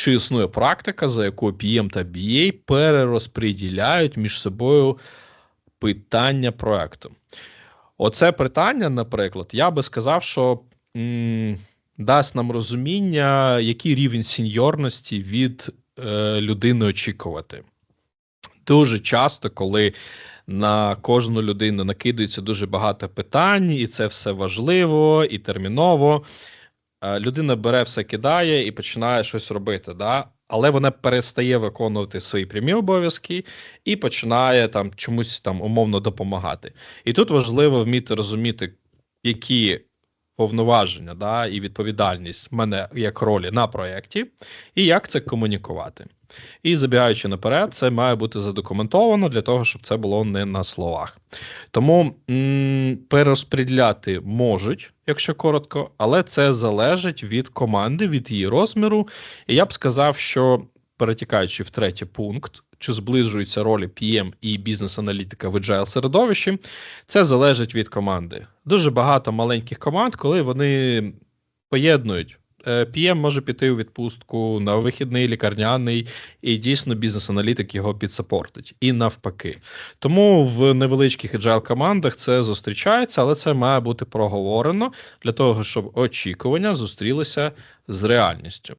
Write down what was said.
чи існує практика, за якою PM та BA перерозподіляють між собою питання проекту. Оце питання, наприклад, я би сказав, що м, дасть нам розуміння, який рівень сеньорності від е, людини очікувати. Дуже часто, коли на кожну людину накидується дуже багато питань, і це все важливо і терміново. Е, людина бере все кидає і починає щось робити. Да? Але вона перестає виконувати свої прямі обов'язки і починає там чомусь там умовно допомагати. І тут важливо вміти розуміти, які повноваження да, і відповідальність мене як ролі на проєкті, і як це комунікувати. І забігаючи наперед, це має бути задокументовано для того, щоб це було не на словах. Тому м- можуть, якщо коротко, але це залежить від команди, від її розміру. І я б сказав, що перетікаючи в третій пункт, чи зближуються ролі PM і бізнес-аналітика в agile середовищі, це залежить від команди. Дуже багато маленьких команд, коли вони поєднують. PM може піти у відпустку на вихідний лікарняний, і дійсно бізнес-аналітик його підсапортить. І навпаки. Тому в невеличких agile командах це зустрічається, але це має бути проговорено для того, щоб очікування зустрілися з реальністю.